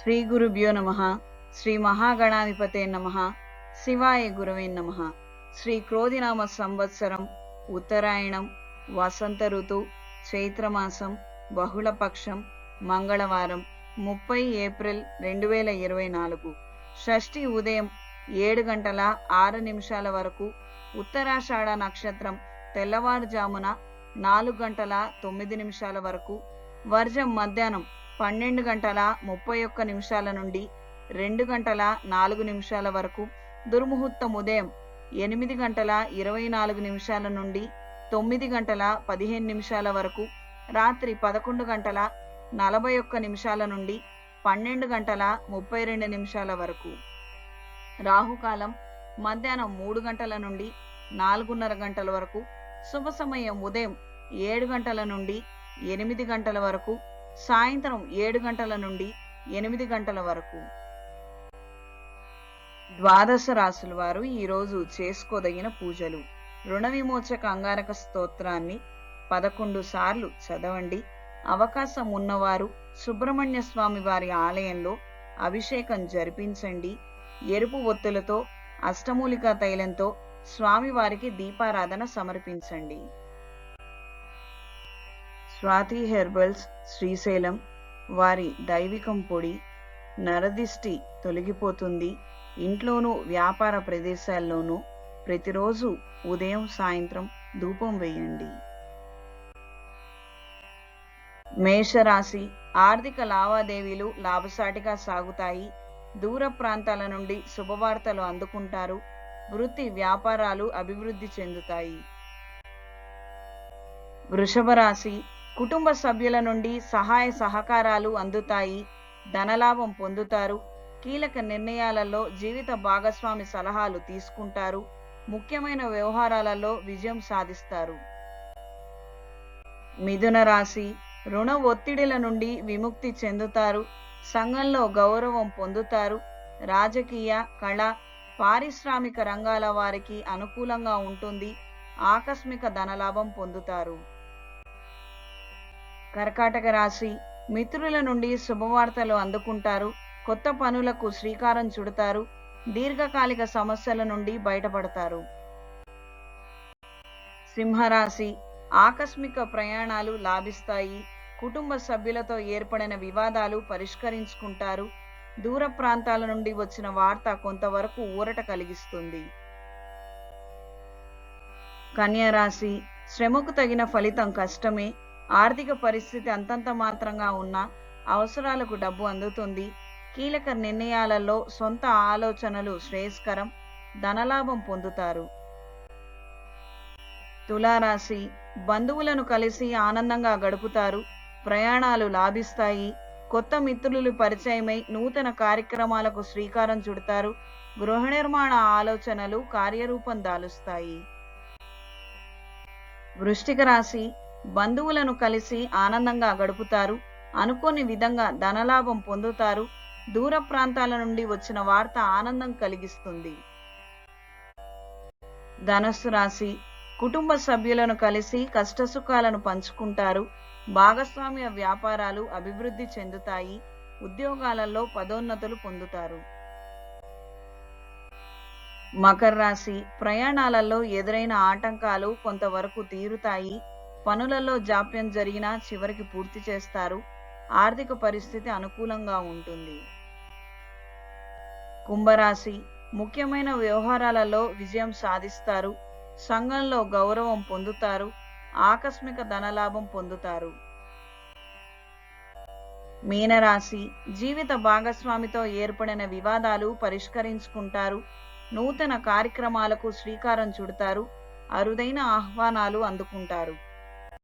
శ్రీ గురుభ్యో నమ శ్రీ మహాగణాధిపతే నమ శివాయ గురవే నమ. శ్రీ క్రోధినామ సంవత్సరం ఉత్తరాయణం వసంత ఋతు చైత్రమాసం బహుళపక్షం మంగళవారం ముప్పై ఏప్రిల్ రెండు వేల ఇరవై నాలుగు. షష్ఠి ఉదయం ఏడు గంటల ఆరు నిమిషాల వరకు ఉత్తరాషాఢ నక్షత్రం తెల్లవారుజామున నాలుగు గంటల తొమ్మిది నిమిషాల వరకు వర్జం మధ్యాహ్నం పన్నెండు గంటల ముప్పై ఒక్క నిమిషాల నుండి రెండు గంటల నాలుగు నిమిషాల వరకు దుర్ముహూర్తం ఉదయం ఎనిమిది గంటల ఇరవై నాలుగు నిమిషాల నుండి తొమ్మిది గంటల పదిహేను నిమిషాల వరకు రాత్రి పదకొండు గంటల నలభై ఒక్క నిమిషాల నుండి పన్నెండు గంటల ముప్పై రెండు నిమిషాల వరకు. రాహుకాలం మధ్యాహ్నం మూడు గంటల నుండి నాలుగున్నర గంటల వరకు శుభ సమయం ఉదయం ఏడు గంటల నుండి ఎనిమిది గంటల వరకు సాయంత్రం ఏడు గంటల నుండి ఎనిమిది గంటల వరకు. ద్వాదశ రాశుల వారు ఈరోజు చేసుకోదగిన పూజలు. రుణ విమోచక అంగారక స్తోత్రాన్ని పదకొండు సార్లు చదవండి. అవకాశం ఉన్నవారు సుబ్రహ్మణ్య స్వామి వారి ఆలయంలో అభిషేకం జరిపించండి. ఎరుపు ఒత్తులతో అష్టమూలికా తైలంతో స్వామివారికి దీపారాధన సమర్పించండి. స్వాతి హెర్బల్స్ శ్రీశైలం వారి దైవికం పొడి నరదిష్టి తొలగిపోతుంది. ఇంట్లోనూ వ్యాపార ప్రదేశాల్లోనూ ప్రతిరోజు ఉదయం సాయంత్రం ధూపం వేయండి. మేషరాశి ఆర్థిక లావాదేవీలు లాభసాటిగా సాగుతాయి. దూర ప్రాంతాల నుండి శుభవార్తలు అందుకుంటారు. వృత్తి వ్యాపారాలు అభివృద్ధి చెందుతాయి. వృషభ రాశి కుటుంబ సభ్యుల నుండి సహాయ సహకారాలు అందుతాయి. ధనలాభం పొందుతారు. కీలక నిర్ణయాలలో జీవిత భాగస్వామి సలహాలు తీసుకుంటారు. ముఖ్యమైన వ్యవహారాలలో విజయం సాధిస్తారు. మిథున రాశి రుణ ఒత్తిడిల నుండి విముక్తి చెందుతారు. సంఘంలో గౌరవం పొందుతారు. రాజకీయ కళ పారిశ్రామిక రంగాల వారికి అనుకూలంగా ఉంటుంది. ఆకస్మిక ధనలాభం పొందుతారు. కర్కాటక రాశి మిత్రుల నుండి శుభవార్తలు అందుకుంటారు. కొత్త పనులకు శ్రీకారం చుడతారు. దీర్ఘకాలిక సమస్యల నుండి బయటపడతారు. సింహరాశి ఆకస్మిక ప్రయాణాలు లాభిస్తాయి. కుటుంబ సభ్యులతో ఏర్పడిన వివాదాలు పరిష్కరించుకుంటారు. దూర ప్రాంతాల నుండి వచ్చిన వార్త కొంతవరకు ఊరట కలిగిస్తుంది. కన్యరాశి శ్రమకు తగిన ఫలితం కష్టమే. ఆర్థిక పరిస్థితి అంతంత మాత్రంగా ఉన్నా అవసరాలకు డబ్బు అందుతుంది. కీలక నిర్ణయాలలో సొంత ఆలోచనలు శ్రేయస్కరం ధనలాభం పొందుతారు. తులారాశి బంధువులను కలిసి ఆనందంగా గడుపుతారు. ప్రయాణాలు లాభిస్తాయి. కొత్త మిత్రులు పరిచయమై నూతన కార్యక్రమాలకు శ్రీకారం చుడతారు. గృహ నిర్మాణ ఆలోచనలు కార్యరూపం దాలుస్తాయి. వృష్టిక రాశి బంధువులను కలిసి ఆనందంగా గడుపుతారు అనుకోని విధంగా ధనలాభం పొందుతారు దూర ప్రాంతాల నుండి వచ్చిన వార్త ఆనందం కలిగిస్తుంది. ధనస్సు రాశి కుటుంబ సభ్యులను కలిసి కష్టసుఖాలను పంచుకుంటారు భాగస్వామ్య వ్యాపారాలు అభివృద్ధి చెందుతాయి ఉద్యోగాలలో పదోన్నతులు పొందుతారు. మకర రాశి ప్రయాణాలలో ఎదురైన ఆటంకాలు కొంతవరకు తీరుతాయి పనులలో జాప్యం జరిగినా చివరికి పూర్తి చేస్తారు. ఆర్థిక పరిస్థితి అనుకూలంగా ఉంటుంది. కుంభరాశి. ముఖ్యమైన వ్యవహారాలలో విజయం సాధిస్తారు. సంఘంలో గౌరవం పొందుతారు. ఆకస్మిక ధనలాభం పొందుతారు. మీనరాశి. జీవిత భాగస్వామితో ఏర్పడిన వివాదాలు పరిష్కరించుకుంటారు. నూతన కార్యక్రమాలకు శ్రీకారం చుడతారు. అరుదైన ఆహ్వానాలు అందుకుంటారు.